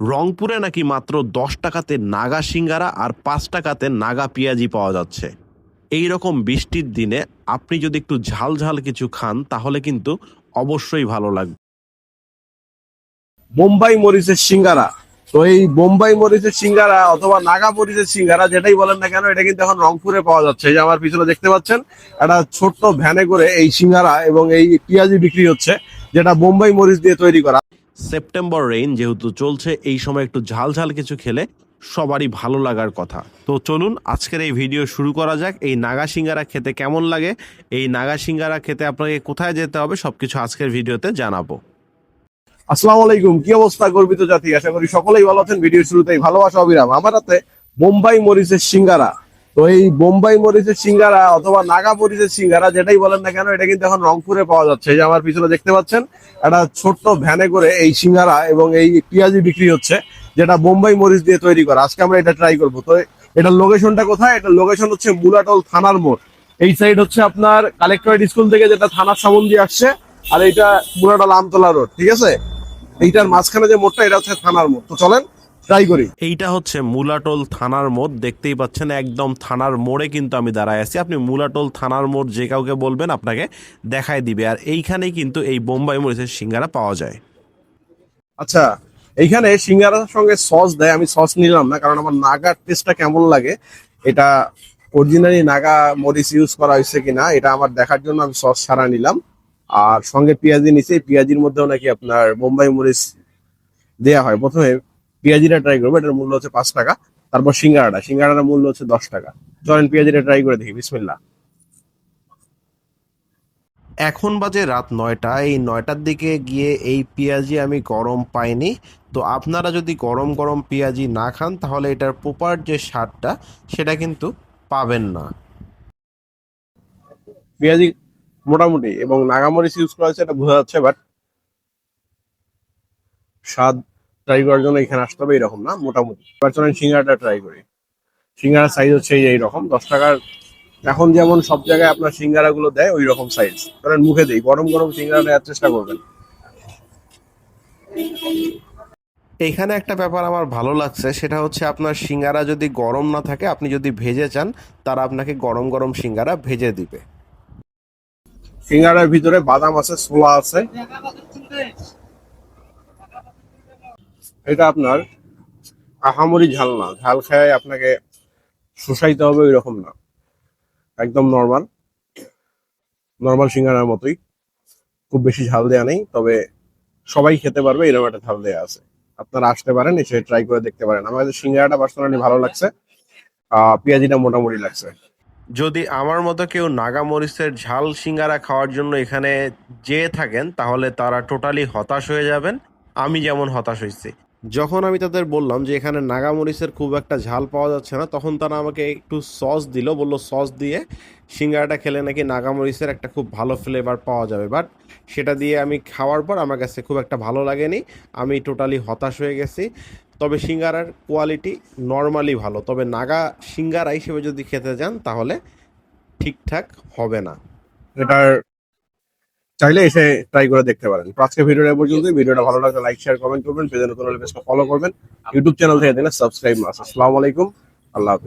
রংপুরে নাকি মাত্র দশ টাকাতে নাগা সিঙ্গারা আর পাঁচ টাকাতে নাগা পেঁয়াজি পাওয়া যাচ্ছে। এই রকম বৃষ্টির দিনে আপনি যদি একটু ঝাল ঝাল কিছু খান, তাহলে কিন্তু অবশ্যই ভালো লাগবে। বোম্বাই মরিচের সিঙ্গারা। তো এই বোম্বাই মরিচের সিঙ্গারা অথবা নাগা মরিচের সিঙ্গারা যেটাই বলেন না কেন, এটা কিন্তু এখন রংপুরে পাওয়া যাচ্ছে। যে আমার পিছনে দেখতে পাচ্ছেন, একটা ছোট্ট ভ্যানে করে এই সিঙ্গারা এবং এই পেঁয়াজি বিক্রি হচ্ছে, যেটা বোম্বাই মরিচ দিয়ে তৈরি করা। সেপ্টেম্বর রেইন যেহেতু চলছে, এই সময় একটু ঝাল ঝাল কিছু খেলে সবারই ভালো লাগার কথা। তো চলুন, আজকের এই ভিডিও শুরু করা যাক। এই নাগা সিঙ্গারা খেতে কেমন লাগে? এই নাগা সিঙ্গারা খেতে আপনাকে কোথায় যেতে হবে? সবকিছু আজকের ভিডিওতে জানাব। আসসালামু আলাইকুম। কি অবস্থা, গর্বিত জাতি? আশা করি সকলেই ভালো আছেন। ভিডিও শুরুতেই ভালোবাসা, অবিরাম। আমার হাতে মুম্বাই মরিচের সিঙ্গারা। তো এই বোম্বাই মরিচের সিঙ্গারা অথবা নাগা মরিচের সিঙ্গারা যেটাই বলেন না কেন, এটা কিন্তু এখন রংপুরে পাওয়া যাচ্ছে। যে আমার পিছনে দেখতে পাচ্ছেন, একটা ছোট্ট ভ্যানে করে এই সিঙ্গারা এবং এই পেঁয়াজি বিক্রি হচ্ছে, যেটা বোম্বাই মরিচ দিয়ে তৈরি করা। আজকে আমরা এটা ট্রাই করব। তো এটার লোকেশনটা কোথায়? এটার লোকেশন হচ্ছে মুলাটল থানার মোড়। এই সাইড হচ্ছে আপনার কালেক্টরেট স্কুল থেকে যেটা থানার সামন আসছে, আর এটা মুলাটল আমতলা রোড ঠিক আছে? এইটার মাঝখানে যে মোড়টা, এটা হচ্ছে থানার মোড়। তো চলেন ট্রাই করি। এইটা হচ্ছে মুলাটোল থানার মোড় দেখতেই পাচ্ছেন একদম থানার মোড়ে কিন্তু আমি দাঁড়ায় আছি। আপনি মুলাটোল থানার মোড় যে কাউকে বলবেন আপনাকে দেখায় দিবে আর এইখানেই কিন্তু এই বোম্বাই মরিচের সিঙ্গারা পাওয়া যায়। আচ্ছা এইখানে সিঙ্গারার সঙ্গে সস দেয় আমি সস নিলাম না কারণ আমার নাগার টেস্টটা কেমন লাগে এটা অরিজিনালি নাগা মরিচ ইউজ করা হয়েছে কিনা এটা আমার দেখার জন্য আমি সস ছাড়া নিলাম। আর সঙ্গে পেঁয়াজি নিচে পেঁয়াজির মধ্যেও নাকি আপনার বোম্বাই মরিচ দেয়া হয়। প্রথমে পেঁয়াজিটা ট্রাই করব এটার মূল্য হচ্ছে পাঁচ টাকা। তারপর সিঙ্গারাটা সিঙ্গারাটার মূল্য হচ্ছে দশ টাকা। চলেন পেঁয়াজিটা ট্রাই করে দেখি বিসমিল্লা এখন বাজে রাত নয়টা এই নয়টার দিকে গিয়ে এই পেঁয়াজি আমি গরম পাইনি। তো আপনারা যদি গরম গরম পেঁয়াজি না খান তাহলে এটার প্রপার যে স্বাদটা সেটা কিন্তু পাবেন না। পেঁয়াজি মোটামুটি এবং নাগামরিচ ইউজ করা হয়েছে এটা বোঝা যাচ্ছে বাট স্বাদ ট্রাই করার জন্য এখানে আসতে হবে এরকম না মোটামুটি। এবার চলেন সিঙ্গারাটা ট্রাই করি। সিঙ্গারার সাইজ হচ্ছে এই এইরকম দশ টাকার। এখন যেমন সব জায়গায় আপনার সিঙ্গারা গুলো দেয় ওই রকম সাইজ কারণ মুখে দিই গরম গরম সিঙ্গারা নেওয়ার চেষ্টা করবেন। এখানে একটা ব্যাপার আমার ভালো লাগছে সেটা হচ্ছে আপনার সিঙ্গারা যদি গরম না থাকে আপনি যদি ভেজে চান তারা আপনাকে গরম গরম সিঙ্গারা ভেজে দিবে। সিঙ্গারার ভিতরে বাদাম আছে ছোলা আছে। এটা আপনার আহামরি ঝাল না। ঝাল খেয়ে আপনাকে শোষাইতে হবে ওই রকম না। একদম নর্মাল নর্মাল সিঙ্গারার মতোই। খুব বেশি ঝাল দেয়া নেই, তবে সবাই খেতে পারবে, এরকম একটা ঝাল দেওয়া আছে। আপনারা আসতে পারেন, এসে ট্রাই করে দেখতে পারেন। কাছে সিঙ্গারাটা পার্সোনালি ভালো লাগছে পেঁয়াজিটা মোটামুটি লাগছে। যদি আমার মতো কেউ নাগা মরিচের ঝাল সিঙ্গারা খাওয়ার জন্য এখানে যেয়ে থাকেন, তাহলে তারা টোটালি হতাশ হয়ে যাবেন। আমি যেমন হতাশ হয়েছি। যখন আমি তাদের বললাম যে এখানে নাগামরিচের খুব একটা ঝাল পাওয়া যাচ্ছে না, তখন তারা আমাকে একটু সস দিল, বলল সস দিয়ে সিঙ্গারাটা খেলে নাকি নাগা মরিচের একটা খুব ভালো ফ্লেভার পাওয়া যাবে। বাট সেটা দিয়ে আমি খাওয়ার পর আমার কাছে খুব একটা ভালো লাগেনি, আমি টোটালি হতাশ হয়ে গেছি। তবে সিঙ্গারার কোয়ালিটি নর্মালি ভালো, তবে নাগা সিঙ্গারা হিসেবে যদি খেতে যান তাহলে ঠিকঠাক হবে না। এটার চাইলে এসে ট্রাই করে দেখতে পারেন। তো আজকে ভিডিওটা পর্যন্ত ভিডিওটা ভালো লাগলে লাইক শেয়ার কমেন্ট করবেন। পেজে নতুন হলে ফলো করবেন। ইউটিউব চ্যানেল থেকে দিলে সাবস্ক্রাইব আসসালামু আলাইকুম। আল্লাহ হাফিজ।